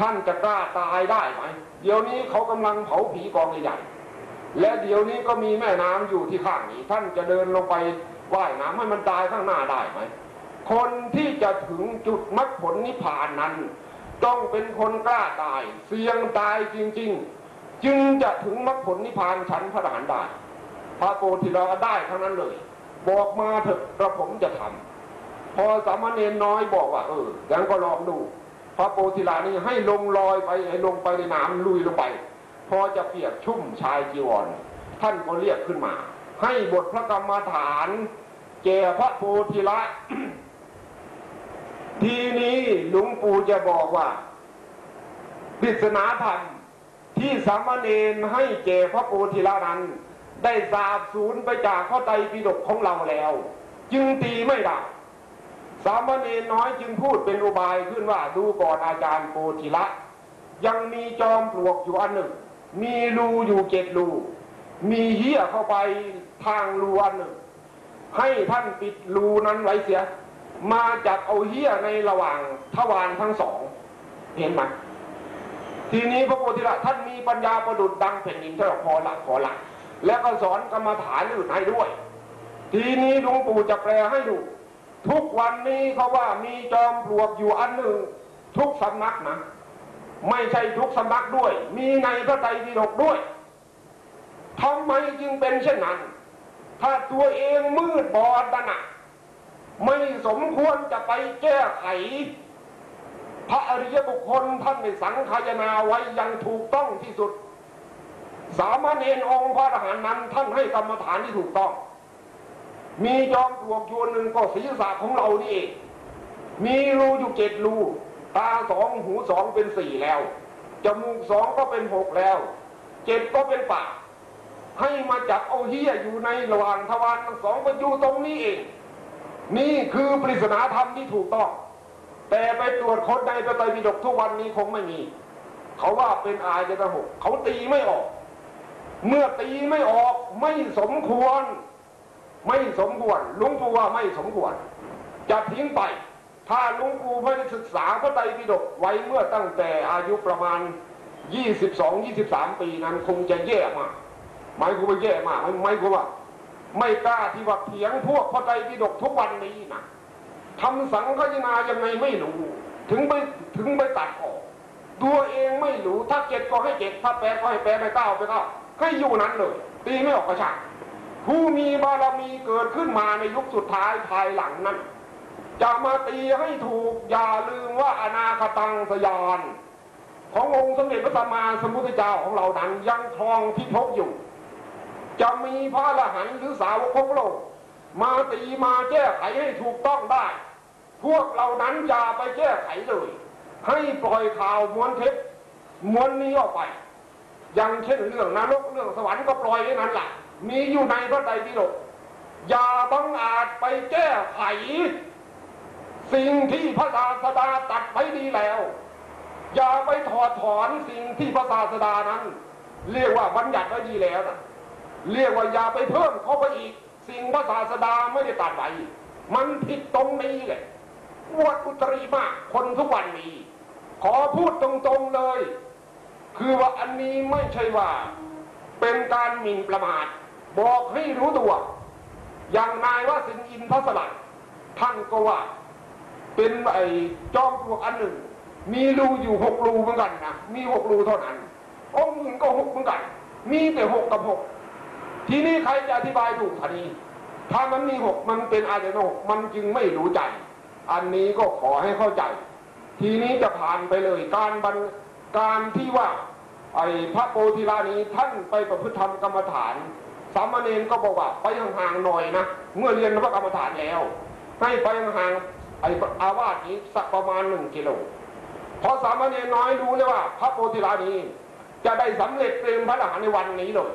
ท่านจะกล้าตายได้ไหม เดี๋ยวนี้เขากำลังเผาผีกองใหญ่ และเดี๋ยวนี้ก็มีแม่น้ำอยู่ที่ข้างนี้ ท่านจะเดินลงไปว่ายน้ำให้มันตายข้างหน้าได้ไหม คนที่จะถึงจุดมรรคผลนิพพานนั้น ต้องเป็นคนกล้าตาย เสี่ยงตายจริง ๆ จึงจะถึงมรรคผลนิพพานชั้นพระอรหันต์ได้ พระโกธิลาได้ทั้งนั้นเลย บอกมาเถอะกระผมจะทำพอสามเณรน้อยบอกว่า เอองั้นก็ลองดู พระโกธิลานี่ให้ลงลอยไปให้ลงไปในน้ำลุยลงไป พอจะเปียกชุ่มชายจีวร ท่านก็เรียกขึ้นมา ให้บทพระกรรมฐานแก่พระโพธิละ ทีนี้หลวงปู่จะบอกว่าปริศนาธรรมที่สามเณรให้แก่พระโพธิละนั้น ได้สาบสูญไปจากพระไตรปิฎกของเราแล้ว จึงตีไม่ได้ สามเณรน้อยจึงพูดเป็นอุบายขึ้นว่าดูก่อนอาจารย์โพธิละ ยังมีจอมปลวกอยู่อันหนึ่ง มีรูอยู่เจ็ดรูมีเหี้ยเข้าไปทางรูอันหนึ่ง ให้ท่านปิดรูนั้นไว้เสีย มาจับเอาเหี้ยในระหว่างทวารทั้งสอง เห็นไหมทีนี้พระโพธิละท่านมีปัญญาประดุดดังแผ่นดินท่านบอกพอละพอละแล้วก็สอนกรรมฐานอื่นให้ด้วย ทีนี้หลวงปู่จะแปลให้ดู ทุกวันนี้เขาว่ามีจอมปลวกอยู่อันหนึ่ง ทุกสำนักนะไม่ใช่ทุกสำนักด้วย มีในพระไตรปิฎกด้วยทำไมจึงเป็นเช่นนั้น ถ้าตัวเองมืดบอดนั่นะไม่สมควรจะไปแก้ไข พระอริยบุคคลท่านในสังขายนาไว้อยังถูกต้องที่สุด สามเณรองค์พระอรหันต์นั้นท่านให้กรรมฐานที่ถูกต้อง มีจอมปลวกอยู่หนึ่งก็ศีรษะของเรานี่เองมีรูอยู่เจ็ดรู ตาสองหูสองเป็นสี่แล้ว จมูกสองก็เป็นหกแล้ว เจ็ดก็เป็นปาก ให้มาจับเอาเฮียอยู่ในระหว่างทวารทั้งสองไปอยู่ตรงนี้เอง นี่คือปริศนาธรรมที่ถูกต้อง แต่ไปตรวจค้นในพระไตรปิฎกทุกวันนี้คงไม่มี เขาว่าเป็นอายตะหกเขาตีไม่ออก เมื่อตีไม่ออกไม่สมควร ไม่สมควรลุงปู่ว่าไม่สมควรจะทิ้งไป ถ้าลุงปู่ไม่ได้ศึกษาพระไตรปิฎกไว้เมื่อตั้งแต่อายุประมาณ 22-23 ปีนั้นคงจะแย่มากหมายความว่าแย่มากไม่ไม่ความว่า ไม่กล้าที่ว่าเถียงพวกพระไตรปิฎกทุกวันนี้นะทำสังฆยนายังไงไม่รู้ ถึงไปถึงไปตัดออก ตัวเองไม่รู้ถ้าเจ็ดก็ให้เจ็ดถ้าแปดก็ให้แปดไปเก้าไปเก้าให้อยู่นั้นเลยตีไม่ออกกระชาก ผู้มีบารมีเกิดขึ้นมาในยุคสุดท้ายภายหลังนั้นจะมาตีให้ถูกอย่าลืมว่าอนาคตังสยาน ขององค์สมเด็จพระสัมมาสัมพุทธเจ้าของเรานั้นยังครองพิภพอยู่ จะมีพระอรหันหรือสาวกของโลกมาตีมาแก้ไขให้ถูกต้องได้ พวกเรานั้นอย่าไปแก้ไขเลย ให้ปล่อยข่าวม้วนเท็จม้วนนี้ออกไปอย่างเช่นเรื่องนรกเรื่องสวรรค์ก็ปล่อยไว้นั้นแหละ มีอยู่ในพระไตรปิฎกอย่าบังอาจไปแก้ไข สิ่งที่พระศาสดาตัดไว้ดีแล้ว อย่าไปถอดถอนสิ่งที่พระศาสดานั้น เรียกว่าบัญญัติไว้ดีแล้วนะเรียกว่าอย่าไปเพิ่มเข้าไปอีก สิ่งพระศาสดาไม่ได้ตัดไว้มันผิดตรงนี้แหละอวดอุตริมากคนทุกวันนี้ ขอพูดตรงๆเลย คือว่าอันนี้ไม่ใช่ว่า เป็นการหมิ่นประมาท บอกให้รู้ตัว อย่างนายวสินอินทศลัดท่านก็ว่า เป็นไอ้จอมปลวกอันหนึ่ง มีรูอยู่หกรูเหมือนกันนะมีหกรูเท่านั้นองค์อื่นก็หกเหมือนกัน มีแต่หกกับหกทีนี้ใครจะอธิบายถูกทันีถ้ามันมีหกมันเป็นอาจจะหกมันจึงไม่รู้ใจ อันนี้ก็ขอให้เข้าใจ ทีนี้จะผ่านไปเลย การบันการที่ว่าไอ้พระโพธิลานี้ท่านไปประพฤติธรรมกรรมฐาน สามเณรก็บอกว่าไปห่างๆหน่อยนะ เมื่อเรียนพระกรรมฐานแล้ว ให้ไปห่างๆไอ้อาวาสนี้สักประมาณหนึ่งกิโลพอสามเณรน้อยรู้เลยว่า พระโพธิลานี้ จะได้สำเร็จเป็นพระอรหันต์ในวันนี้เลย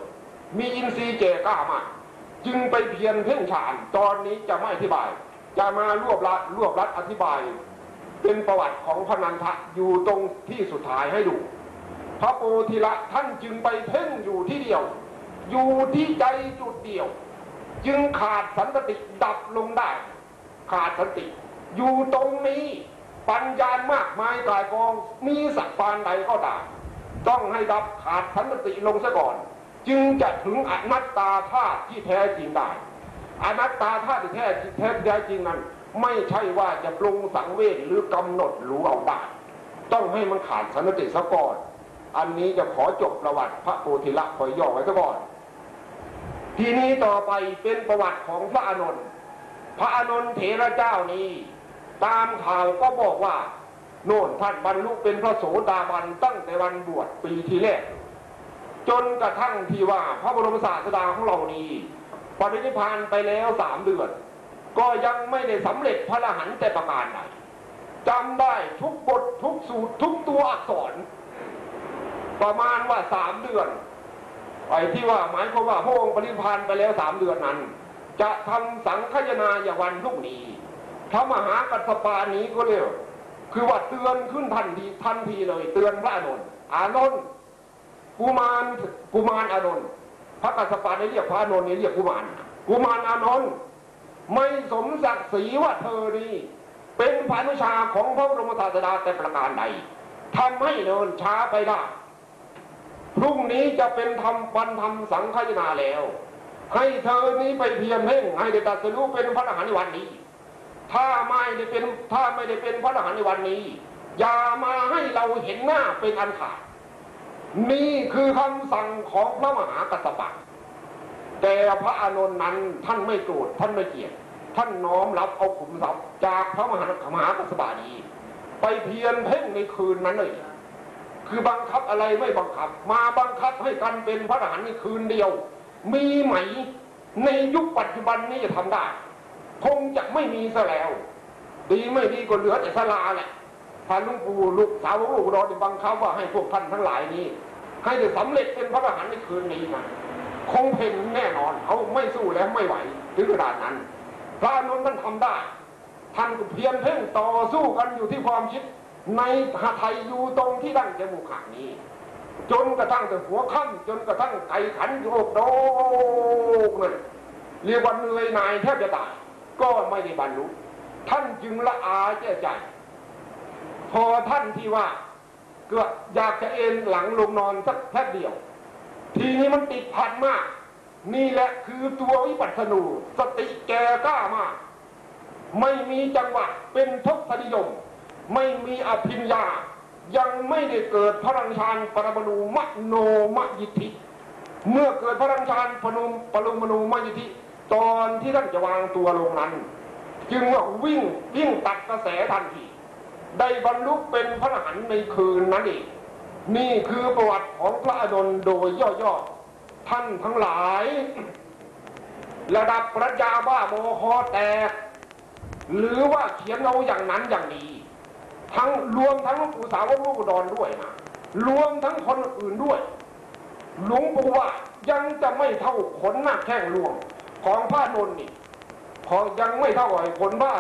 มีอินทรีย์เจกล้ามากจึงไปเพียรเพ่งฌานตอนนี้จะไม่อธิบาย จะมารวบรัดรวบรัดอธิบาย เป็นประวัติของพระนันทะอยู่ตรงที่สุดท้ายให้ดู พระโพธิละท่านจึงไปเพ่งอยู่ที่เดียว อยู่ที่ใจจุดเดียว จึงขาดสันติดับลงได้ ขาดสันติ อยู่ตรงนี้ ปัญญามากมายกายกองมีสักปานใดก็ตามต้องให้ดับขาดสันติลงซะก่อน จึงจะถึงอนัตตาธาตุที่แท้จริงได้อนัตตาธาตุที่แท้แท้แท้จริงนั้น ไม่ใช่ว่าจะปรุงสังเวชหรือกำหนดรู้เอาได้ต้องให้มันขาดสันติซะก่อน อันนี้จะขอจบประวัติพระโพธิละคอยย่อไว้ซะก่อน ทีนี้ต่อไปเป็นประวัติของพระอานนท์พระอานนท์เถระเจ้านี้ ตามข่าวก็บอกว่า โน่นท่านบรรลุเป็นพระโสดาบันตั้งแต่วันบวชปีที่แรก จนกระทั่งที่ว่าพระบรมศาสดาของเรานี้ปฏินิพานไปแล้วสามเดือน ก็ยังไม่ได้สำเร็จพระรหันแต่ประการใดจำได้ทุกบททุกสูตรทุกตัวอักษร ประมาณว่าสามเดือน ไอ้ที่ว่าหมายความว่าพระองค์ปริพานไปแล้วสามเดือนนั้น จะทำสังฆยนาอย่างวันพรุ่งนี้พระมหากัสปานี้ก็เรียกคือว่าเตือนขึ้นทันทีทันทีเลย เตือนพระอานนท์อานนท์กุมารกุมารอานนท์พระกัสปานี่เรียกพระอานนท์นี่เรียกกุมารกุมารอานนท์ไม่สมศักดิ์ศรีว่าเธอนี้เป็นพระอนุชาของพระบรมศาสดาแต่ประการใดทำให้เนินช้าไปได้ พรุ่งนี้จะเป็นทำวันทำสังฆยนาแล้ว ให้เธอนี้ไปเพียรเพ่งให้ได้ตรัสรู้เป็นพระอรหันต์ในวันนี้ ถ้าไม่ได้เป็นถ้าไม่ได้เป็นพระอรหันต์ในวันนี้ อย่ามาให้เราเห็นหน้าเป็นอันขาดนี่คือคำสั่งของพระมหากัสสปะแต่พระอานนท์นั้นท่านไม่โกรธท่านไม่เกลียดท่านน้อมรับเอาขุมทรัพย์จากพระมหามหากัสสปะนี้ ไปเพียรเพ่งในคืนนั้นเลย คือบังคับอะไรไม่บังคับ มาบังคับให้กันเป็นพระอรหันต์ในคืนเดียว มีไหมในยุคปัจจุบันนี้จะทำได้ คงจะไม่มีซะแล้ว ดีไม่ดีก็เหลือแต่สลาแหละพาลุงปู่ลูกสาวลูกรอได้บังคับว่าให้พวกท่านทั้งหลายนี้ ให้ได้สำเร็จเป็นพระอรหันต์ในคืนนี้นะคงเพ่งแน่นอนเขาไม่สู้แล้วไม่ไหวถึงขนาดนั้น พระอนุนท่านทำได้ท่านเพียรเพ่งต่อสู้กันอยู่ที่ความคิด ในหาไทยอยู่ตรงที่ดั้งจมูกขางนี้ จนกระทั่งแต่หัวค่ำจนกระทั่งไก่ขันโยกโดกนั่นเรียกว่าเหนื่อยหน่ายแทบจะตายก็ไม่ได้บรรลุท่านจึงละอาแก้ใจ พอท่านที่ว่าก็อยากจะเอนหลังลงนอนสักแป๊บเดียว ทีนี้มันติดพันมาก นี่แหละคือตัววิปัสสนูสติแก่กล้ามาก ไม่มีจังหวะเป็นทศนิยม ไม่มีอภิญญา ยังไม่ได้เกิดพระรังชานปรมาณูมโนมยิทธิ เมื่อเกิดพระรังชานปนุมปรมาณูมยิทธิ ตอนที่ท่านจะวางตัวลงนั้น จึงว่าวิ่งวิ่งตัดกระแสทันที ได้บรรลุเป็นพระอรหันต์ในคืนนั้นเองนี่คือประวัติของพระอานโดยย่อๆ ท่านทั้งหลาย ระดับปรัชญาบ้าโมคอแตก หรือว่าเขียนเอาอย่างนั้นอย่างนี้ ทั้งรวมทั้งหลวงปู่สาวกลวงปู่ดอนด้วยนะรวมทั้งคนอื่นด้วยหลวงปู่ว่ายังจะไม่เท่าขนหน้าแข้งรวมของพระนนท์นี่พอยังไม่เท่าไอ้ขนผ้า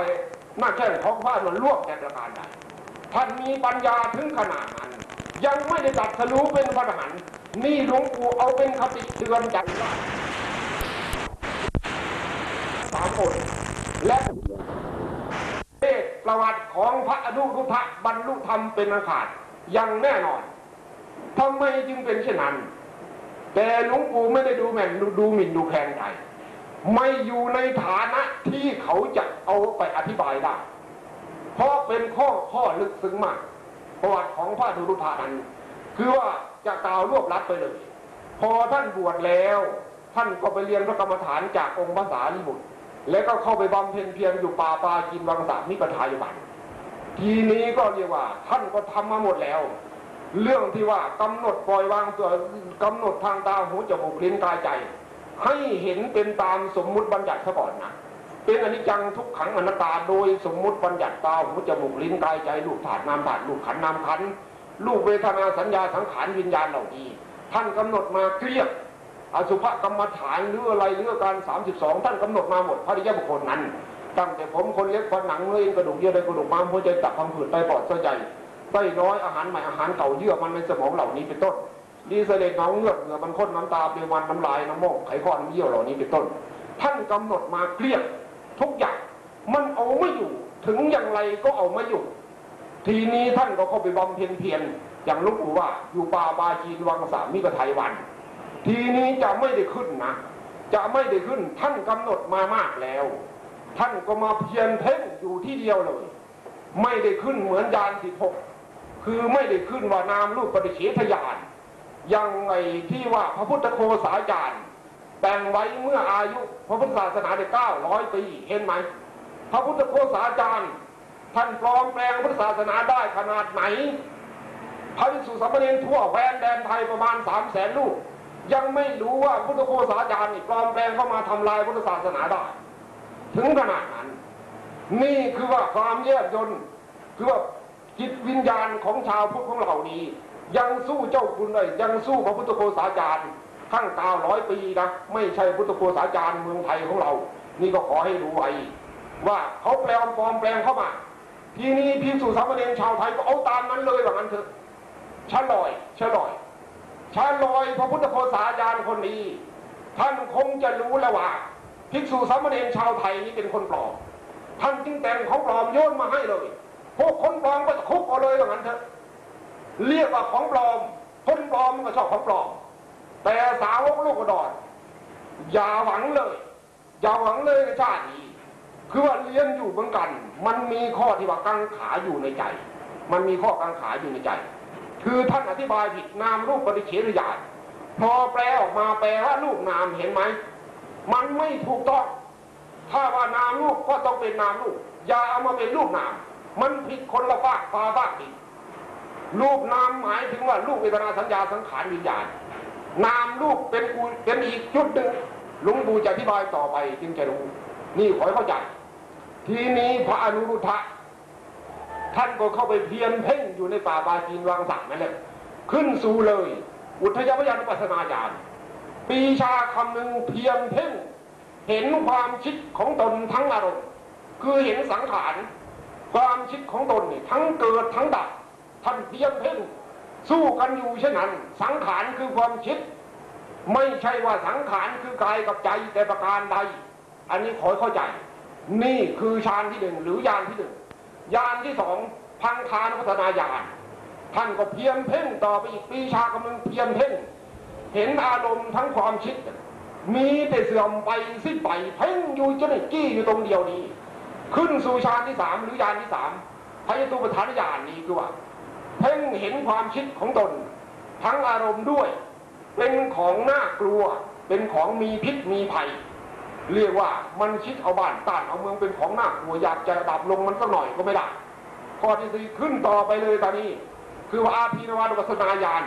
หน้าแข้งของพระนนท์ลวกแต่ประการใดท่านมีปัญญาถึงขนาดนั้นยังไม่ได้ตัดทะลุเป็นพระอรหันต์นี่หลวงปู่เอาเป็นคติเตือนใจว่าสามคนและ ประวัติของพระอนุรุทธะบรรลุธรรมเป็นอันขาดอย่างแน่นอนทำไมจึงเป็นเช่นนั้น แต่หลวงปู่ไม่ได้ดูแม่นดูดูหมิ่นดูแคลนใครไม่อยู่ในฐานะที่เขาจะเอาไปอธิบายได้ เพราะเป็นข้อข้อลึกซึ้งมากประวัติของพระธุรุธานั้น คือว่าจะกล่าวรวบรัดไปเลย พอท่านบวชแล้ว ท่านก็ไปเรียนพระกรรมฐานจากองค์พระสารีบุตร แล้วก็เข้าไปบำเพ็ญเพียรอยู่ป่าปากินวังสามิปทายบันทีนี้ก็เรียกว่า ท่านก็ทำมาหมดแล้ว เรื่องที่ว่ากำหนดปล่อยวางตัวกำหนดทางตาหูจมูกลิ้นกายใจ ให้เห็นเป็นตามสมมุติบัญญัติซะก่อนนะเป็นอนิจจังทุกขังอนัตตาโดยสมมุติบัญญัติตาหูจมูกลิ้นกายใจลูกถาดนามถาดลูกขันนามขันลูกเวทนาสัญญาสังขารวิญญาณเหล่านี้ท่านกำหนดมาเกลี้ยง อสุภกรรมฐานหรืออะไรหรือการ 32 ท่านกำหนดมาหมดพระริยบุคคลนั้น ตั้งแต่ผมคนเล็กคนหนังเนื้อเอ็นกระดูกเยื่อในกระดูกม้ามหัวใจตับพังผืดไตปอดไส้นใหญ่ไส้น้อยอาหารใหม่อาหารเก่าเยื่อมันในสมองเหล่านี้เป็นต้นดีเสด็จน้องเงือกเหงื่อมันข้นน้ำตาเปลววันน้ำลายน้ำมูกไขข้อน้ำเยี่ยวเหล่านี้เป็นต้น ท่านกำหนดมาเกลี้ยงทุกอย่างมันเอาไม่อยู่ถึงอย่างไรก็เอาไม่อยู่ ทีนี้ท่านก็เข้าไปบำเพ็ญเพียรอย่างลุงปู่ว่าอยู่ป่าบาจีนวังสามิกไทยวัน ทีนี้จะไม่ได้ขึ้นนะจะไม่ได้ขึ้น ท่านกำหนดมามากแล้ว ท่านก็มาเพียรเพ่งอยู่ที่เดียวเลย ไม่ได้ขึ้นเหมือนยานสิบหกคือไม่ได้ขึ้นว่านามรูปปฏิเฉทยานยังไงที่ว่าพระพุทธโคสาจารย์แบ่งไว้เมื่ออายุพระพุทธศาสนาได้เก้าร้อยปีเห็นไหมพระพุทธโคสาจารย์ท่านปลอมแปลงพุทธศาสนาได้ขนาดไหนพระภิกษุสามเณรทั่วแวนแดนไทยประมาณสามแสนลูก ยังไม่รู้ว่าพุทธโคสาจารย์นี่ปลอมแปลงเข้ามาทำลายพุทธศาสนาได้ ถึงขนาดนั้น นี่คือว่าความแยบยนต์คือว่าจิตวิญญาณของชาวพุทธของเรานี้ ยังสู้เจ้าคุณเลยยังสู้พระพุทธโคสาจารย์ขั้งเก้าร้อยปีนะไม่ใช่พุทธโคสาจารย์เมืองไทยของเรา นี่ก็ขอให้รู้ไว้ว่าเขาแปลงปลอมแปลงเข้ามา ทีนี้พิสุสามเณรชาวไทยก็เอาตามนั้นเลยว่างั้นเถอะชะลอยชะลอย ชะลอยพระพุทธโคสาจารย์คนนี้ ท่านคงจะรู้แล้วว่าภิกษุสามเณรชาวไทยนี่เป็นคนปลอม ท่านจึงแต่งของปลอมโยนมาให้เลย พวกคนปลอมก็จะคุกเอาเลยว่างั้นเถอะ เรียกว่าของปลอม คนปลอมมันก็ชอบของปลอม แต่สาวกลูกกระดอนอย่าหวังเลย อย่าหวังเลยในชาตินี้ คือว่าเรียนอยู่เหมือนกัน มันมีข้อที่ว่ากังขาอยู่ในใจ มันมีข้อกังขาอยู่ในใจ คือท่านอธิบายผิดนามรูปปฏิเฉทญาณพอแปลออกมาแปลว่ารูปนามเห็นไหม มันไม่ถูกต้อง ถ้าว่านามรูปก็ต้องเป็นนามรูปอย่าเอามาเป็นรูปนาม มันผิดคนละฟากฟ้าฟากดินรูปนามหมายถึงว่ารูปเวทนาสัญญาสังขารวิญญาณนามรูปเป็นกูเป็นอีกจุดหนึ่งหลุงปู่จะอธิบายต่อไปจึงจะรู้ นี่ขอให้เข้าใจ ทีนี้พระอนุรุทธะ ท่านก็เข้าไปเพียรเพ่งอยู่ในป่าบาจีนวังสักนั่นแหละขึ้นสู่เลย อุทยพยานปัสนาญาณปีชาคำหนึ่งเพียรเพ่ง เห็นความคิดของตนทั้งอารมณ์คือเห็นสังขารความคิดของตนนี่ทั้งเกิดทั้งดับท่านเพียรเพ่ง สู้กันอยู่เช่นนั้น สังขารคือความคิด ไม่ใช่ว่าสังขารคือกายกับใจแต่ประการใด อันนี้ขอให้เข้าใจ นี่คือฌานที่หนึ่งหรือยานที่หนึ่ง ยานที่สองพังคานพัฒนาญาณท่านก็เพียรเพ่งต่อไปอีกปีชากำลังเพียรเพ่ง เห็นอารมณ์ทั้งความคิด มีแต่เสื่อมไปสิ้นไปเพ่งอยู่จนกี้อยู่ตรงเดียวนี้ ขึ้นสู่ฌานที่สามหรือยานที่สามพยตุปทานญาณนี้คือว่า เพ่งเห็นความคิดของตน ทั้งอารมณ์ด้วย เป็นของน่ากลัว เป็นของมีพิษมีภัย เรียกว่ามันคิดเอาบ้านต้านเอาเมืองเป็นของหน่ากลัวอยากจะดับลงมันสักหน่อยก็ไม่ได้ข้อที่สี่ขึ้นต่อไปเลยตอนนี้ คือว่าอาภีนวานุปัสนาญาณ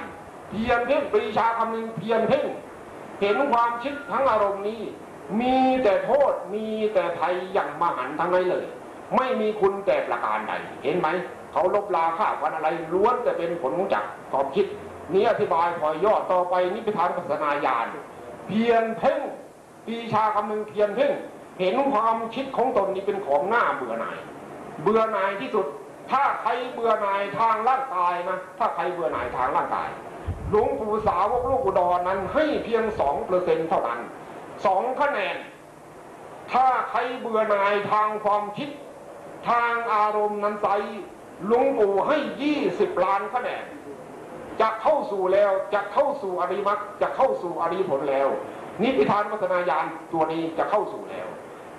เพียรเพ่งปรีชาคำหนึ่งเพียรเพ่งเห็นความคิดทั้งอารมณ์นี้ มีแต่โทษมีแต่ภัยอย่างมหันต์ทั้งนั้นเลย ไม่มีคุณแต่ประการใดเห็นไหมเขาลบลาฆ่ากันอะไรล้วนแต่เป็นผลของจากความคิดนี้อธิบายพอยอดต่อไปนิพพานปัสสนาญาณเพียรเพ่ง ปีชาคำนึงเพียรเพ่งเห็นความคิดของตนนี้เป็นของหน้าเบื่อหน่าย เบื่อหน่ายที่สุด ถ้าใครเบื่อหน่ายทางร่างกายนะถ้าใครเบื่อหน่ายทางร่างกายหลวงปู่สาวกลูกอุดรนั้น ให้เพียงสองเปอร์เซ็นเท่านั้นสองคะแนน ถ้าใครเบื่อหน่ายทางความคิด ทางอารมณ์นั้นใสหลวงปู่ให้ยี่สิบล้านคะแนนจะเข้าสู่แล้วจะเข้าสู่อริมักจะเข้าสู่อริผลแล้ว นิพพานวัฒนายานตัวนี้จะเข้าสู่แล้ว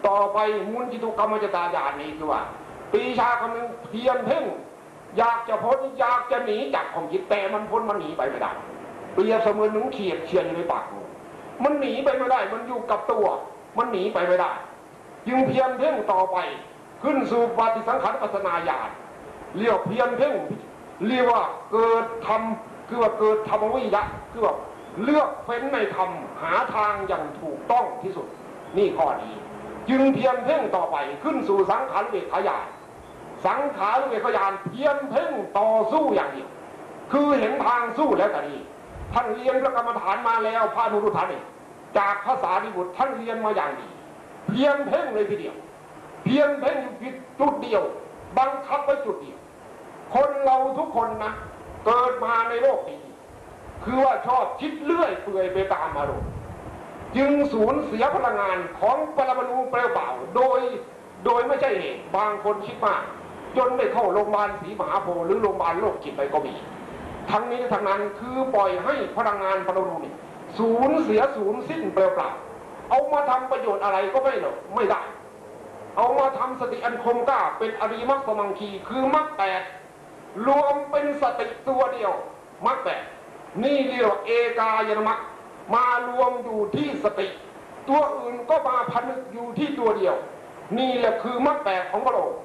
ต่อไปมุนจิตุกรรมจตายานนี้คือว่าปีชาคำนึงเพียรเพ่งอยากจะพ้นอยากจะหนีจากความคิดแต่มันพ้นมันหนีไปไม่ได้เปรียบเสมือนหนุ่งเขียดเชียนอยู่ในปากงูมันหนีไปไม่ได้ มันอยู่กับตัว มันหนีไปไม่ได้ยึงเพียรเพ่งต่อไป ขึ้นสู่ปฏิสังขารปัสนาญาณเรียกเพียรเพ่งเรียกว่าเกิดทำคือว่าเกิดธรรมวิยะคือว่า เลือกเฟ้นในธรรมหาทางอย่างถูกต้องที่สุด นี่ข้อนี้ จึงเพียรเพ่งต่อไปขึ้นสู่สังขารเวทญาณสังขารเวทญาณเพียรเพ่งต่อสู้อย่างเดียวคือเห็นทางสู้แล้วแต่นี้ท่านเรียนพระกรรมฐานมาแล้วพระนุรุทธานี่จากภาษาดิบุตรท่านเรียนมาอย่างดี เพียรเพ่งเลยทีเดียว เพียรเพ่งอยู่จุดเดียว บังคับไว้จุดเดียว คนเราทุกคนนะ เกิดมาในโลกนี้ คือว่าชอบคิดเลื่อยเปื่อยไปตามอารมณ์จึงสูญเสียพลังงานของปรมาณูเปลวเปล่าโดยโดยไม่ใช่เหตุบางคนคิดมาก จนได้เข้าโรงพยาบาลศรีมหาโพธิ์หรือโรงพยาบาลโรคจิตไปก็มี ทั้งนี้ทั้งนั้นคือปล่อยให้พลังงานพลังรูนี่สูญเสียสูญสิ้นเปล่าเอามาทำประโยชน์อะไรก็ไม่หรอกไม่ได้ เอามาทำสติอันคมกล้าเป็นอริมรรคสมังคีคือมรรคแปดรวมเป็นสติตัวเดียวมรรคแปด นี่เรียกว่าเอกายนมรรคมารวมอยู่ที่สติ ตัวอื่นก็มาผนึกอยู่ที่ตัวเดียว นี่แหละคือมรรคแปดของพระองค์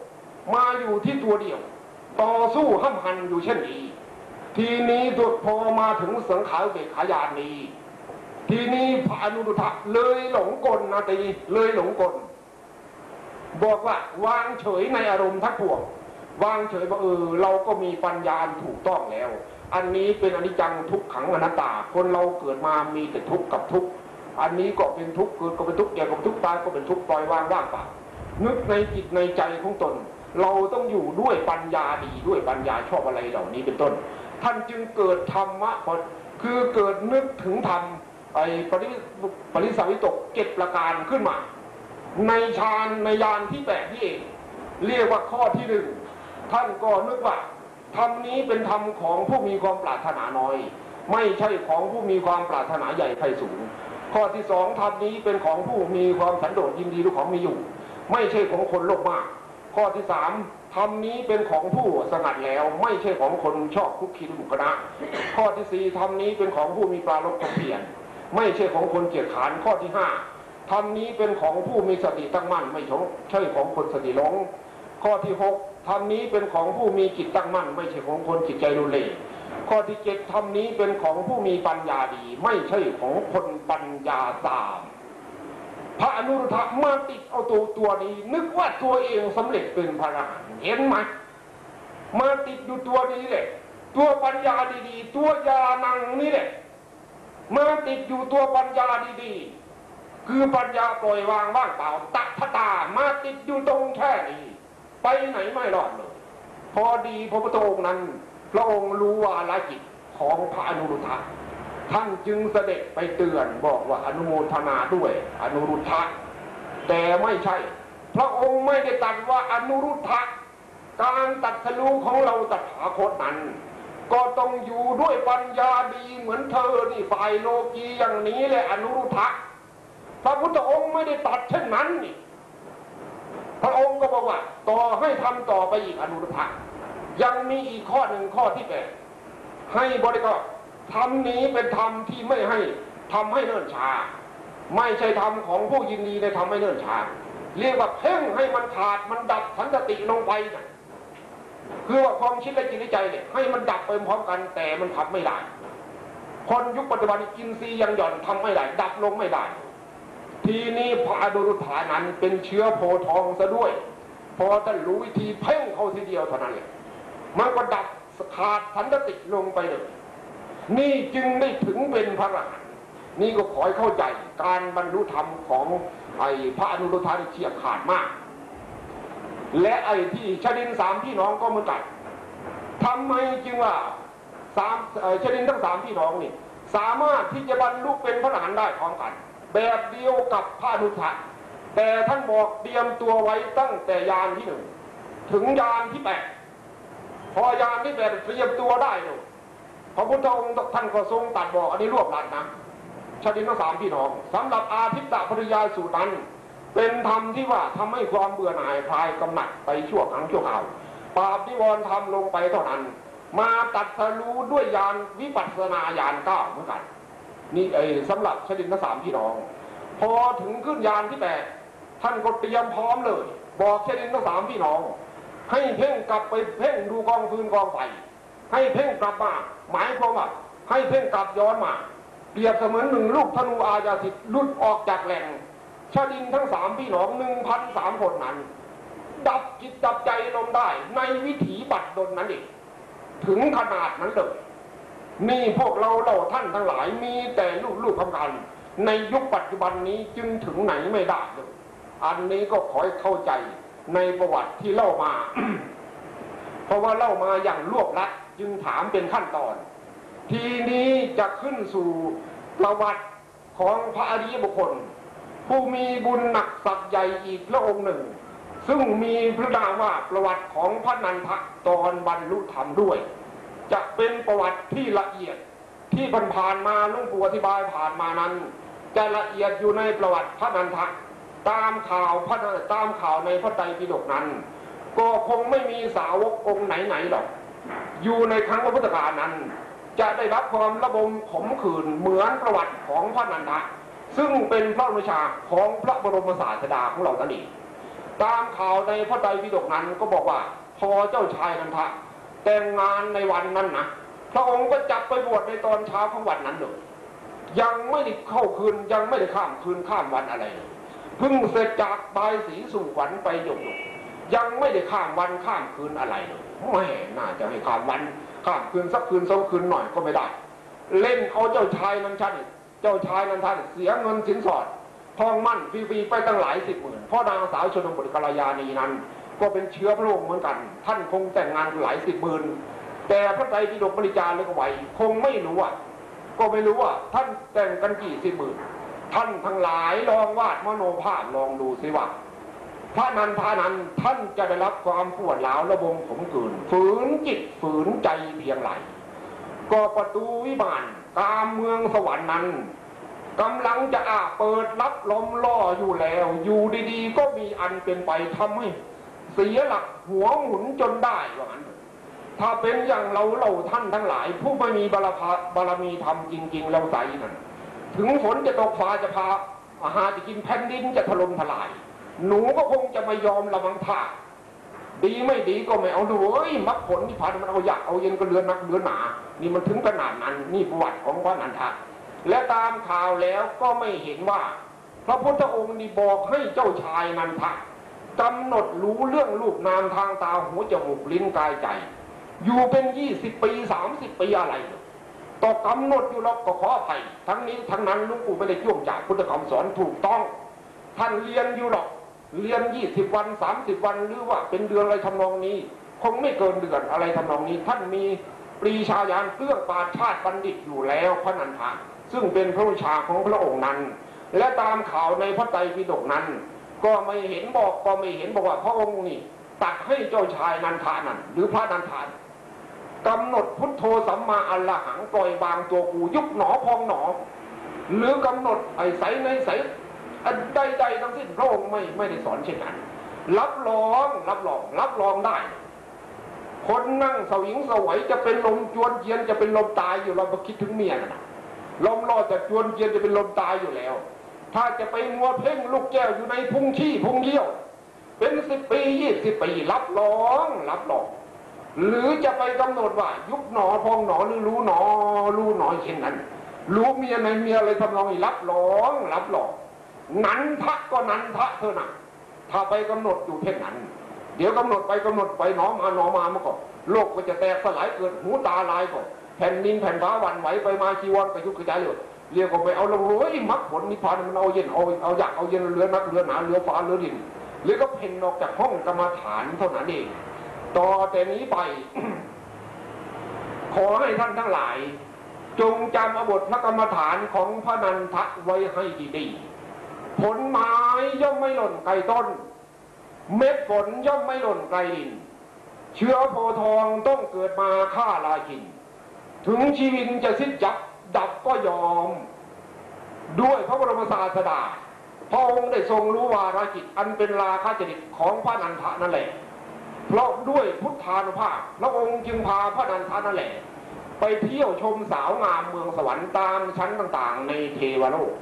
มาอยู่ที่ตัวเดียว ต่อสู้ห้ำหันอยู่เช่นนี้ ทีนี้ดุดพอมาถึงสังขารเบกขายานนี้ ทีนี้พระอนุรุทธะเลยหลงกลนะตีเลยหลงกลบอกว่าวางเฉยในอารมณ์ทั้งปวงวางเฉยว่าเออเราก็มีปัญญาถูกต้องแล้ว อันนี้เป็นอนิจจังทุกขังอนัตตา คนเราเกิดมามีแต่ทุกข์กับทุกข์อันนี้ก็เป็นทุกข์เกิดก็เป็นทุกข์แก่ก็เป็นทุกข์ตายก็เป็นทุกข์ปล่อยวางว่างเปล่านึกในจิตในใจของตน เราต้องอยู่ด้วยปัญญาดีด้วยปัญญาชอบอะไรเหล่านี้เป็นต้น ท่านจึงเกิดธรรมะคือเกิดนึกถึงธรรมไอ้ปริปริสาวิตกเจ็ดประการขึ้นมา ในฌานในยานที่แปดที่เองเรียกว่าข้อที่หนึ่งท่านก็นึกว่า ธรรมนี้เป็นธรรมของผู้มีความปรารถนาน้อย ไม่ใช่ของผู้มีความปรารถนาใหญ่ไพสูงข้อที่สองธรรมนี้เป็นของผู้มีความสันโดษยินดีหรือของมีอยู่ ไม่ใช่ของคนโลภมาก ข้อที่สามธรรมนี้เป็นของผู้สงัดแล้ว ไม่ใช่ของคนชอบคุกคีหมู่คณะข้อที่สี่ธรรมนี้เป็นของผู้มีปราลบความเพียรไม่ใช่ของคนเกียจขานข้อที่ห้าธรรมนี้เป็นของผู้มีสติตั้งมั่นไม่ใช่ของคนสติหลง ข้อที่หก ธรรมนี้เป็นของผู้มีจิตตั้งมั่น ไม่ใช่ของคนจิตใจรุนแรงข้อที่เจ็ดธรรมนี้เป็นของผู้มีปัญญาดี ไม่ใช่ของคนปัญญาสามพระอนุรุทธะมาติดเอาตัวตัวนี้ นึกว่าตัวเองสำเร็จเป็นพระอรหันต์เห็นไหมมาติดอยู่ตัวนี้แหละ ตัวปัญญาดีๆ ตัวยานังนี่แหละมาติดอยู่ตัวปัญญาดีๆ คือปัญญาปล่อยวางว่างเปล่าตัทตามาติดอยู่ตรงแค่นี้ ไปไหนไม่รอดเลยพอดีพระพุทธองค์นั้น พระองค์รู้วาลจิตของพระอนุรุทธะท่านจึงเสด็จไปเตือนบอกว่าอนุโมทนาด้วย อนุรุทธะแต่ไม่ใช่ พระองค์ไม่ได้ตรัสว่าอนุรุทธะการตัดสรู้ของเราตถาคตนั้น ก็ต้องอยู่ด้วยปัญญาดีเหมือนเธอนี่ฝ่ายโลกีอย่างนี้แหละอนุรุทธะพระพุทธองค์ไม่ได้ตัดเช่นนั้นนี่ พระองค์ก็บอกว่า ต่อให้ทำต่อไปอีกอนุรุทธะยังมีอีกข้อหนึ่งข้อที่แปดให้บริกรธรรมนี้เป็นธรรมที่ไม่ให้ทำให้เนิ่นช้าไม่ใช่ธรรมของผู้ยินดีในทำให้เนิ่นช้าเรียกว่าเพ่งให้มันขาดมันดับสันติลงไปนะคือว่าความคิดและจิตใจเนี่ยให้มันดับไปพร้อมกันแต่มันทำไม่ได้คนยุคปัจจุบันอินทรีย์ยังหย่อนทำไม่ได้ดับลงไม่ได้ ทีนี้พระอนุรุธานั้นเป็นเชื้อโพทองซะด้วย พอท่านรู้วิธีเพ่งเขาทีเดียวเท่านั้นเลยมันก็ดับขาดสันติลงไปเลย นี่จึงได้ถึงเป็นพระอรหันต์นี่ก็ขอให้เข้าใจการบรรลุธรรมของไอ้พระอนุรุทธานี่เฉียบขาดมาก และไอ้ที่ชดินสามพี่น้องก็เหมือนกันทำไมจึงว่าสามชดินทั้งสามพี่น้องนี่ สามารถที่จะบรรลุเป็นพระอรหันต์ได้พร้อมกัน แบบเดียวกับพระนุทะแต่ท่านบอกเตรียมตัวไว้ตั้งแต่ยานที่หนึ่งถึงยานที่แปดพอยานที่แปดเตรียมตัวได้เลยพระพุทธองค์ท่านก็ทรงตัดบอกอันนี้รวบรัดนะชาดินทั้งสามพี่น้องสำหรับอาทิตตภริยาสูตรนั้น เป็นธรรมที่ว่าทำให้ความเบื่อหน่ายคลายกำหนัดไปชั่วครั้งชั่วคราวปราบนิวรณ์ทำลงไปเท่านั้น มาตัดสรู้ด้วยยานวิปัสสนาญาณเก้าเหมือนกัน นี่ไอ้สำหรับชดินทั้งสามพี่น้อง พอถึงขึ้นยานที่แปดท่านก็เตรียมพร้อมเลย บอกชดินทั้งสามพี่น้อง ให้เพ่งกลับไปเพ่งดูกองฟืนกองไฟให้เพ่งกลับมาหมายความว่าให้เพ่งกลับย้อนมาเปรียบเสมือนหนึ่งลูกธนูอาญาสิทธิ์ลุดออกจากแหล่งชาดินทั้งสามพี่น้องหนึ่งพันสามคนนั้น ดับจิตดับใจลงได้ในวิถีบัตรดนนั้นเองถึงขนาดนั้นเลย นี่พวกเราเราท่านทั้งหลายมีแต่ลูกๆทำกัน ในยุคปัจจุบันนี้จึงถึงไหนไม่ได้เลยอันนี้ก็ขอให้เข้าใจในประวัติที่เล่ามา เพราะว่าเล่ามาอย่างรวบลัดจึงถามเป็นขั้นตอน ทีนี้จะขึ้นสู่ประวัติของพระอริยบุคคล ผู้มีบุญหนักสักใหญ่อีกพระองค์หนึ่ง ซึ่งมีพระนามว่าประวัติของพระนันทะตอนบรรลุธรรมด้วย จะเป็นประวัติที่ละเอียดที่ผ่านมาลุงปู่อธิบายผ่านมานั้น จะละเอียดอยู่ในประวัติพระนันทะตามข่าวพระตามข่าวในพระไตรปิฎกนั้น ก็คงไม่มีสาวกองค์ไหนๆหรอกอยู่ในครั้งพุทธกาลนั้น จะได้รับความระบมขมขื่นเหมือนประวัติของพระนันทะซึ่งเป็นพระราชาของพระบรมศาสดาของเรานั่นเองตามข่าวในพระไตรปิฎกนั้นก็บอกว่าพอเจ้าชายนันทะ แต่งงานในวันนั้นนะพระองค์ก็จับไปบวชในตอนเช้าของวันนั้นเลยยังไม่ได้เข้าคืนยังไม่ได้ข้ามคืนข้ามวันอะไรเลยเพิ่งเสร็จจากบายสีสู่ขวัญไปหยกหยกยังไม่ได้ข้ามวันข้ามคืนอะไรเลยไม่น่าจะให้ข้ามวันข้ามคืนสักคืนสองคืนหน่อยก็ไม่ได้ เล่นเอาเจ้าชายนั้นชันเจ้าชายนั้นท่านเสียเงินสินสอดทองมั่นฟรีๆไปตั้งหลายสิบหมื่นพ่อนางสาวชนบทกัลยาณีนั้น ก็เป็นเชื้อพระองค์เหมือนกัน ท่านคงแต่งงานหลายสิบหมื่นแต่พระไตรปิฎกบริจาคเลยก็ไหวคงไม่รู้อะก็ไม่รู้ว่า ท่านแต่งกันกี่สิบหมื่นท่านทั้งหลายลองวาดมโนภาพลองดูสิว่าพระนันทานั้นท่านจะได้รับความปวดร้าวระบมขมขื่นฝืนจิตฝืนใจเพียงไรก็ประตูวิมานตามเมืองสวรรค์นั้นกำลังจะอาเปิดรับลมล่ออยู่แล้ว อยู่ดีๆ ก็มีอันเป็นไปทำให้ เสียหลักหัวหมุนจนได้ว่างั้นถ้าเป็นอย่างเราเราท่านทั้งหลาย ผู้ไม่มีบารพาบารมีธรรมจริง ๆ เราใส่นั่นถึงฝนจะตกฟ้าจะพาอาหารจะกินแผ่นดินจะถล่มทลาย หนูก็คงจะไม่ยอมระวังท่าดีไม่ดีก็ไม่เอาดูเอ้ยมรรคผลที่ผ่านมันเอาอยากเอาเย็นก็เลือนนักเลือนหนา นี่มันถึงขนาดนั้นนี่ประวัติของพระนันทะและตามข่าวแล้วก็ไม่เห็นว่า พระพุทธองค์นี่บอกให้เจ้าชายนันทะ กำหนดรู้เรื่องรูปนามทางตาหูจมูกลิ้นกายใจ อยู่เป็นยี่สิบปีสามสิบปีอะไรต่อกำหนดอยู่แล้วก็ขออภัยทั้งนี้ทั้งนั้นลุงปู่ไม่ได้ช่วงจากพุทธคำสอนถูกต้อง ท่านเรียนอยู่หรอกเรียนยี่สิบวันสามสิบวันหรือว่าเป็นเดือนอะไรทำนองนี้ คงไม่เกินเดือนอะไรทำนองนี้ ท่านมีปรีชาญาณเครื่องปาชชาติบัณฑิตอยู่แล้วพระนันทาซึ่งเป็นพระวิชาของพระองค์นั้น และตามข่าวในพระไตรปิฎกนั้น ก็ไม่เห็นบอกก็ไม่เห็นบอกว่าพระองค์นี่ตัดให้เจ้าชายนันทานันหรือพระนันทานกำหนดพุทโธสัมมาอัลหังปล่อยบางตัวกูยุบหนอพองหนอ หรือกำหนดไอ้ใสในใสใดๆทั้งสิ้นพระองค์ไม่ไม่ได้สอนเช่นนั้นรับรองรับรอง รับรองได้ คนนั่งสวิงสวยจะเป็นลมจวนเจียนจะเป็นลมตายอยู่เราไปคิดถึงเมียนะลมรอดจะจวนเจียนจะเป็นลมตายอยู่แล้ว ถ้าจะไปมัวเพ่งลูกแก้วอยู่ในพุงขี้พุงเยี่ยว เป็นสิบปียี่สิบปีรับรองรับรอง หรือจะไปกำหนดว่า ยุบหนอพองหนอหรือรู้หนอ รู้หนอเช่นนั้น รู้เมียในเมียอะไรทำนองนี้รับรองรับรองนันทะก็นันทะเท่านั้นถ้าไปกำหนดอยู่เช่นนั้น เดี๋ยวกำหนดไปกำหนดไปหนอมาหนอมาเมื่อก่อนโลกก็จะแตกสลายเกิดหูตาลายก่อนแผ่นดินแผ่นฟ้าหวันไหวไปมาชีวรไปยุคกระจายเลย เรียกว่าไปเอาลงรวยมรรคผลนิพพานมันเอาเย็นเอาเอาอยากเอาเย็นเรือนักเรือหนาเรือฟ้าเรือดินหรือก็เพ่นออกจากห้องกรรมฐานเท่านั้นเอง ต่อแต่นี้ไป ขอให้ท่านทั้งหลาย จงจำอบทพระกรรมฐานของพระนันทะไว้ให้ดีๆผลไม้ย่อมไม่หล่นไกลต้น เม็ดฝนย่อมไม่หล่นไกลดิน เชื้อโพทองต้องเกิดมาฆ่าลากิน ถึงชีวิตจะสิ้นจับ ดับก็ยอม ด้วยพระบรมศาสดาพระองค์ได้ทรงรู้วาระจิตอันเป็นราคาจริตของพระนันทะนั่นแหละเพราะด้วยพุทธานุภาพพระองค์จึงพาพระนันทะนั่นแหละ ไปเที่ยวชมสาวงามเมืองสวรรค์ตามชั้นต่างๆ ในเทวโลก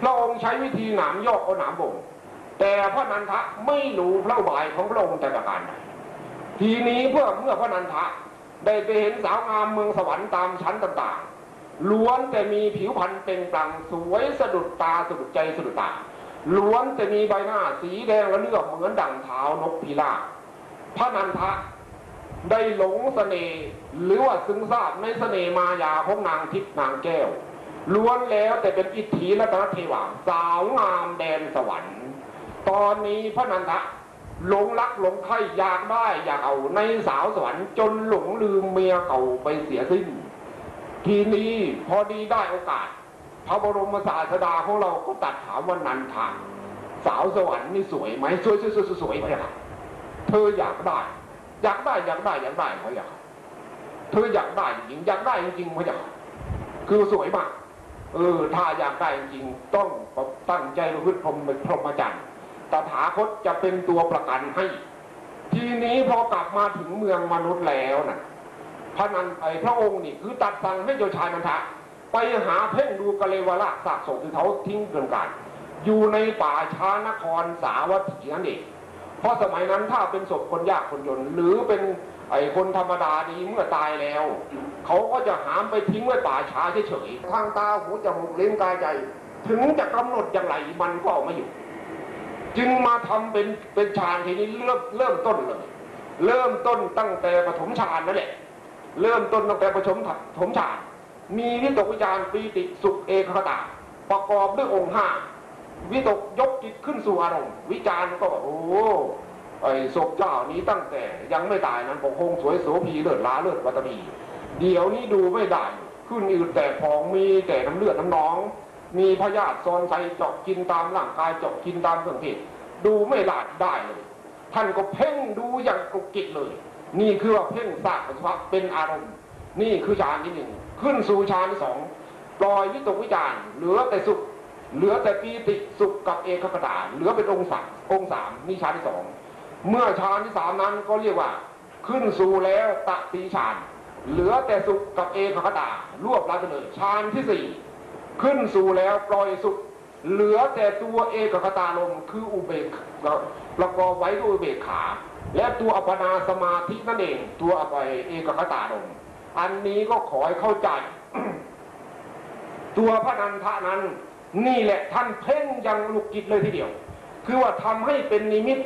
พระองค์ใช้วิธีหนามยอกเอาหนามบ่งแต่พระนันทะไม่รู้พระอุบายของพระองค์แต่ประการใดทีนี้เพื่อเมื่อพระนันทะได้ไปเห็นสาวงามเมืองสวรรค์ตามชั้นต่างๆ ล้วนแต่มีผิวพรรณเป็นปลังสวยสะดุดตาสะดุดใจสะดุดตาล้วนแต่มีใบหน้าสีแดงและเลือกเหมือนดั่งเท้านกพิราบพระนันทะได้หลงเสน่ห์หรือว่าซึ้งทราบในเสน่ห์มายาของนางทิพนางแก้ว ล้วนแล้วแต่เป็นอิทธิรัตนเทวาสาวงามแดนสวรรค์ ตอนนี้พระนันทะหลงรักหลงใครอยากได้อยากเอาในสาวสวรรค์จนหลงลืมเมียเก่าไปเสียสิ้น ทีนี้พอดีได้โอกาส พระบรมศาสดาของเราก็ตัดถามว่านันทาสาวสวรรค์นี่สวยไหมสวยสวยสวยสวยไหมล่ะเธออยากได้ อยากได้อยากได้อยากได้พระยาค่ะเธออยากได้จริงอยากได้จริงพระยาค่ะคือสวยมากเออถ้าอยากได้จริงต้องตั้งใจประพฤติพรหมพรหมจรรย์ตถาคตจะเป็นตัวประกันให้ ทีนี้พอกลับมาถึงเมืองมนุษย์แล้วน่ะ พระนันไอพระองค์นี่คือตัดสั่งให้โยชายนันทะไปหาเพ่งดูกะเลวละสากศพที่เขาทิ้งเกินการอยู่ในป่าช้านครสาวัตถีนั่นเองเพราะสมัยนั้นถ้าเป็นศพคนยากคนจนหรือเป็นไอคนธรรมดาดีเมื่อตายแล้ว เขาก็จะหามไปทิ้งไว้ป่าช้าเฉยๆทางตาหูจมูกลิ้นกายใจ ถึงจะกำหนดอย่างไรมันก็เอาไม่อยู่ จึงมาทำเป็นเป็นฌานทีนี้เริ่มเริ่มต้นเลย เริ่มต้นตั้งแต่ปฐมฌานนั่นแหละ เริ่มต้นตั้งแต่ปฐมปฐมฌานมีวิตกวิจารปีติสุขเอกคตาประกอบด้วยองค์ห้าวิตกยกจิตขึ้นสู่อารมณ์ วิจารณ์ก็บอกโอ้ไอ้ศพเจ้านี้ตั้งแต่ยังไม่ตายนั้นก็คงสวยโสภีเลิศล้าเลิศวัตมีเดี๋ยวนี้ดูไม่ได้ขึ้นอืดแต่พองมีแต่น้ำเลือดน้ำหนอง มีพยาธิซอนไซเจาะกินตามร่างกายเจาะกินตามเครื่องเพศดูไม่หลาดได้เลย ท่านก็เพ่งดูอย่างกุกกิจเลย นี่คือว่าเพ่งสร้างสภาพเป็นอารมณ์ นี่คือฌานที่หนึ่งขึ้นสู่ฌานที่สองปล่อยวิตกวิจารเหลือแต่สุข เหลือแต่ปีติสุขกับเอกคตาเหลือเป็นองค์สามองค์สามนี่ฌานที่สองเมื่อฌานที่สามนั้นก็เรียกว่า ขึ้นสู่แล้วตติฌานเหลือแต่สุขกับเอกคตารวบรัดไปเลยฌานที่สี่ขึ้นสู่แล้วปล่อยสุข เหลือแต่ตัวเอกคตาลมคืออุเบกประกอบไว้ด้วยอุเบกขา และตัวอัปนาสมาธินั่นเอง ตัวอภัยเอกคตาลมอันนี้ก็ขอให้เข้าใจ ตัวพระนันทะนั้น นี่แหละท่านเพ่งอยังลุกกิจเลยทีเดียว คือว่าทำให้เป็นนิมิต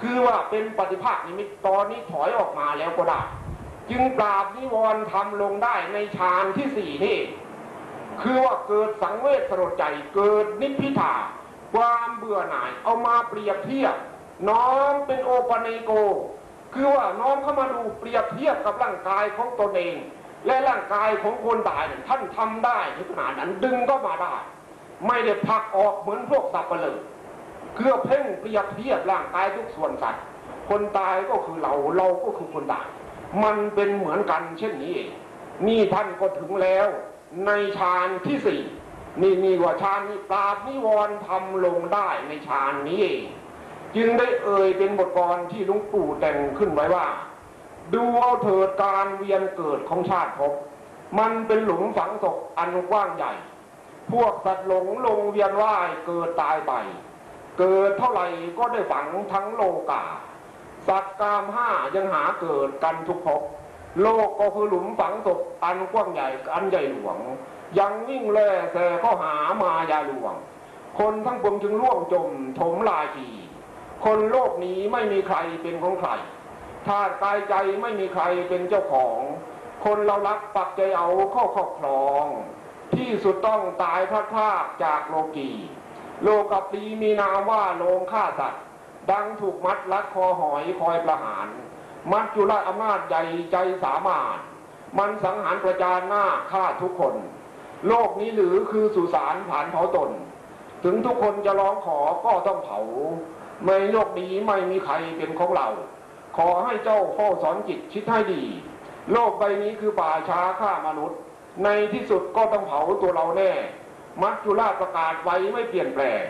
คือว่าเป็นปฏิภาคนิมิตตอนนี้ถอยออกมาแล้วก็ได้ จึงปราบนิวรณ์ทำลงได้ในฌานที่สี่นี่คือว่าเกิดสังเวชสลดใจเกิดนิพพิทาความเบื่อหน่ายเอามาเปรียบเทียบ น้อมเป็นโอปนิโก คือว่าน้อมเข้ามาดูเปรียบเทียบกับร่างกายของตนเอง และร่างกายของคนตายเนี่ยท่านทำได้ถึงขนาดนั้นดึงก็มาได้ ไม่ได้ผลักออกเหมือนพวกสับเปลือคือเพ่งเปรียบเทียบร่างกายทุกส่วนสัตว์คนตายก็คือเราเราก็คือคนตาย มันเป็นเหมือนกันเช่นนี้เองนี่ท่านก็ถึงแล้วในฌานที่สี่นี่นี่ว่าฌานนี้ปราบนิวรณ์ทำลงได้ในฌานนี้เอง จึงได้เอ่ยเป็นบทกรที่หลุงปู่แต่งขึ้นไว้ว่า ดูเอาเถิดการเวียนเกิดของชาติภพมันเป็นหลุมฝังศพอันกว้างใหญ่ พวกสัตว์หลงลงเวียนว่ายเกิดตายไป เกิดเท่าไหร่ก็ได้ฝังทั้งโลกา สัตว์กามห้ายังหาเกิดกันทุกภพโลกก็คือหลุมฝังศพอันกว้างใหญ่อันใหญ่หลวง ยังวิ่งแล่แสเข้าหามายาหลวง คนทั้งปวงจึงร่วงจมถมลายที คนโลกนี้ไม่มีใครเป็นของใครธาตุกายใจไม่มีใครเป็นเจ้าของ คนเรารักปักใจเอาเข้าครอบครอง ที่สุดต้องตายพลาดพลาดจากโลกีโลกับปีมีนามว่าโลงฆ่าสัตว์ดังถูกมัดลัดคอหอยคอยประหาร มัจจุราอำนาจใหญ่ใจสามารถ มันสังหารประจานหน้าฆ่าทุกคน โลกนี้หรือคือสุสานผ่านเผาตน ถึงทุกคนจะร้องขอก็ต้องเผา ในโลกนี้ไม่มีใครเป็นของเรา ขอให้เจ้าเฝ้าสอนจิตคิดให้ดี โลกใบนี้คือป่าช้าฆ่ามนุษย์ ในที่สุดก็ต้องเผาตัวเราแน่ มัจจุราชประกาศไว้ไม่เปลี่ยนแปลง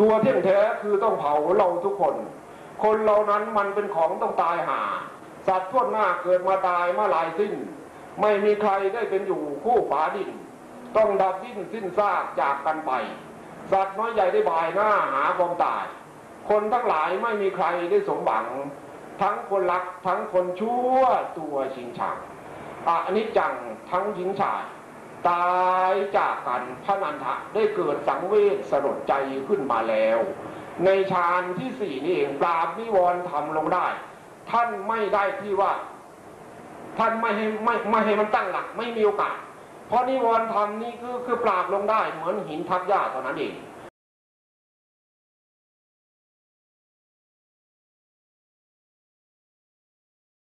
ตัวเที่ยงแท้คือต้องเผาเราทุกคน คนเรานั้นมันเป็นของต้องตายหา สัตว์ทั่วหน้าเกิดมาตายมาลายสิ้น ไม่มีใครได้เป็นอยู่คู่ฝาดิน ต้องดับดิ้นสิ้นซากจากกันไป สัตว์น้อยใหญ่ได้บายหน้าหาความตาย คนทั้งหลายไม่มีใครได้สมหวัง ทั้งคนรักทั้งคนชั่วตัวชิงชังอันนี้จังทั้งหญิงชาย ตายจากกันพระนันทะได้เกิดสังเวชสลดใจขึ้นมาแล้ว ในฌานที่สี่นี่เองปราบนิวรณ์ทำลงได้ ท่านไม่ได้ที่ว่า ท่านไม่ให้ไม่ไม่ให้มันตั้งหลักไม่มีโอกาส เพราะนิวรณ์ธรรมนี่คือคือปราบลงได้เหมือนหินทับหญ้าเท่านั้นเอง